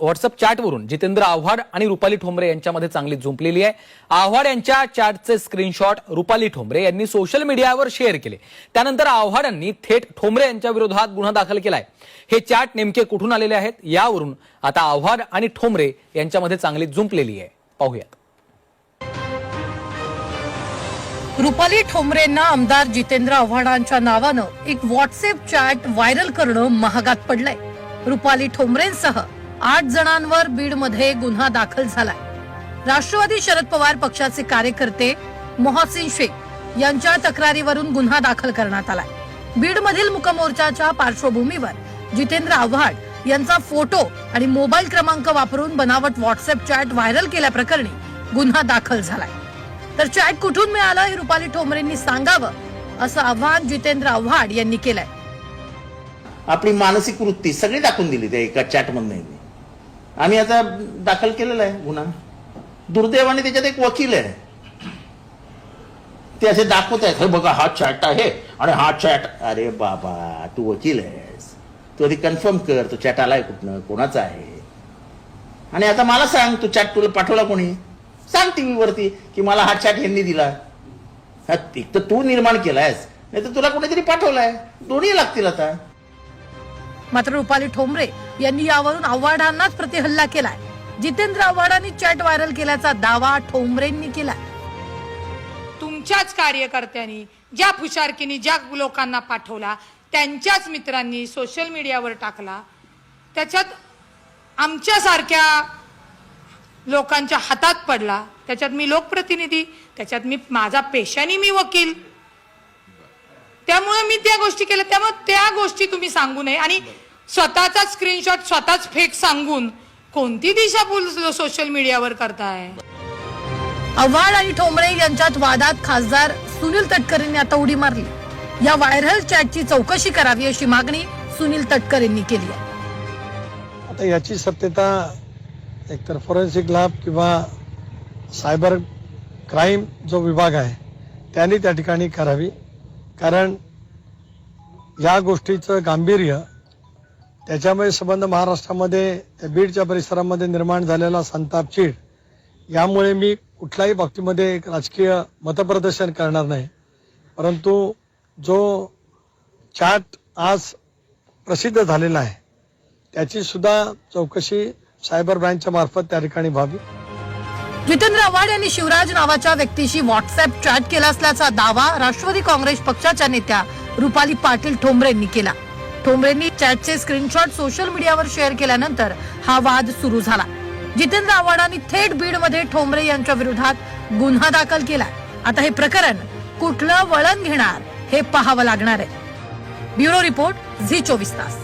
WhatsApp चॅटवरून Jitendra Awhad आणि रुपाली ठोंबरे यांच्यामध्ये चांगली झुंपलेली आहे. आव्हाड यांच्या चॅटचे स्क्रीनशॉट रुपाली ठोंबरे यांनी सोशल मीडियावर शेअर केले. त्यानंतर आव्हाडांनी थेट ठोंबरे यांच्या विरोधात गुन्हा दाखल केलाय. हे चॅट नेमके कुठून आलेले आहेत यावरून आता आव्हाड आणि ठोंबरे यांच्यामध्ये चांगली झुंपलेली आहे. पाहूयात. रुपाली ठोंबरेंना आमदार जितेंद्र आव्हाडांच्या नावानं एक व्हॉट्सअप चॅट व्हायरल करणं महागात पडलंय. रुपाली ठोंबरेंसह आठ जणांवर बीडमध्ये गुन्हा दाखल झालाय. राष्ट्रवादी शरद पवार पक्षाचे कार्यकर्ते मोहसिन शेख यांच्या तक्रारीवरून गुन्हा दाखल करण्यात आलाय. बीडमधील मुकमोर्चाच्या पार्श्वभूमीवर जितेंद्र आव्हाड यांचा फोटो आणि मोबाईल क्रमांक वापरून बनावट व्हॉट्सअप चॅट व्हायरल केल्याप्रकरणी गुन्हा दाखल झालाय. तर चॅट कुठून मिळालं हे रुपाली ठोंबरेंनी सांगावं असं आव्हान जितेंद्र आव्हाड यांनी केलंय. आपली मानसिक वृत्ती सगळी दाखवून दिली त्या एका चॅटमधनं आम्ही आता दाखल केलेला आहे गुन्हा. दुर्दैवाने त्याच्यात एक वकील आहे. ते असे दाखवत आहेत हे बघा हा चॅट आहे आणि हा चॅट अरे बाबा तू वकील आहेस. तू आधी कन्फर्म कर तो चॅट आलाय कुठनं कोणाचा आहे? आणि आता मला सांग तू चॅट तुला पाठवला कोणी? सांग टी व्हीवरती की मला हा चॅट यांनी दिला. एक तर तू निर्माण केलायस नाही तर तुला कोणीतरी पाठवलाय. दोन्ही लागतील आता. मात्र रुपाली ठोंबरे यांनी यावरून आव्हाडांनाच प्रतिहल्ला केलाय. जितेंद्र आव्हाडांनी चॅट व्हायरल केल्याचा दावा ठोंबरेंनी केलाय. तुमच्याच कार्यकर्त्यांनी ज्या फुशारकीने ज्या लोकांना पाठवला त्यांच्याच मित्रांनी सोशल मीडियावर टाकला. त्याच्यात आमच्यासारख्या लोकांच्या हातात पडला. त्याच्यात मी लोकप्रतिनिधी त्याच्यात मी माझा पेशाने मी वकील. त्यामुळे मी त्या गोष्टी केल्या. त्यामुळे त्या गोष्टी तुम्ही सांगू नये. आणि स्वतःचा स्क्रीनशॉट स्वतःच फेक सांगून कोणती दिशाभूल सोशल मीडियावर करताय? आव्हाड आणि ठोंबरे यांच्यात वादात खासदार सुनील तटकरेंनी आता उडी मारली. या व्हायरल चॅटची चौकशी करावी अशी मागणी सुनील तटकरेंनी केली आहे. आता याची सत्यता एकतर फॉरेन्सिक लॅब किंवा सायबर क्राईम जो विभाग आहे त्यांनी त्या ठिकाणी करावी. कारण या गोष्टीचं गांभीर्य त्याच्यामुळे संबंध महाराष्ट्रामध्ये त्या बीडच्या परिसरामध्ये निर्माण झालेला संताप चीड यामुळे मी कुठल्याही बाबतीमध्ये एक राजकीय मतप्रदर्शन करणार नाही. परंतु जो चॅट आज प्रसिद्ध झालेला आहे त्याची सुद्धा चौकशी सायबर ब्रँचच्या मार्फत त्या ठिकाणी व्हावी. जितेंद्र आव्हाड यांनी शिवराज नावाच्या व्यक्तीशी व्हॉट्सअप चॅट केला असल्याचा दावा राष्ट्रवादी काँग्रेस पक्षाच्या नेत्या रुपाली पाटील ठोंबरेंनी केला. ठोंबरेंनी चॅटचे स्क्रीनशॉट सोशल मीडियावर शेअर केल्यानंतर हा वाद सुरू झाला. जितेंद्र आव्हाडांनी थेट बीडमध्ये ठोंबरे यांच्या विरोधात गुन्हा दाखल केला आता हे प्रकरण कुठलं वळण घेणार हे पाहावं लागणार आहे. ब्युरो रिपोर्ट झी चोवीस तास.